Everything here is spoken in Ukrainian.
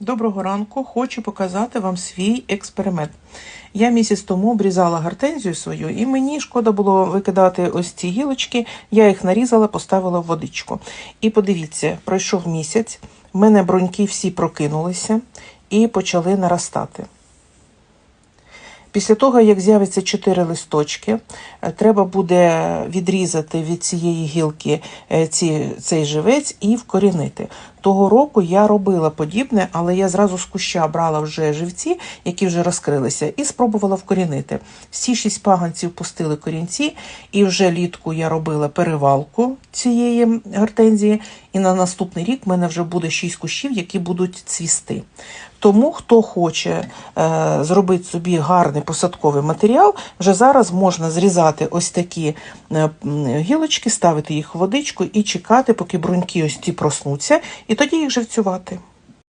Доброго ранку, хочу показати вам свій експеримент. Я місяць тому обрізала гортензію свою, і мені шкода було викидати ось ці гілочки. Я їх нарізала, поставила в водичку. І подивіться, пройшов місяць, в мене броньки всі прокинулися і почали наростати. Після того, як з'явиться чотири листочки, е, треба буде відрізати від цієї гілки е, ці, цей живець і вкорінити. Того року я робила подібне, але я зразу з куща брала вже живці, які вже розкрилися, і спробувала вкорінити. Всі шість паганців пустили корінці, і вже літку я робила перевалку цієї гортензії. І на наступний рік в мене вже буде шість кущів, які будуть цвісти. Тому, хто хоче е, зробити собі гарний посадковий матеріал, вже зараз можна зрізати ось такі е, гілочки, ставити їх в водичку і чекати, поки бруньки ось ті проснуться, і тоді їх живцювати.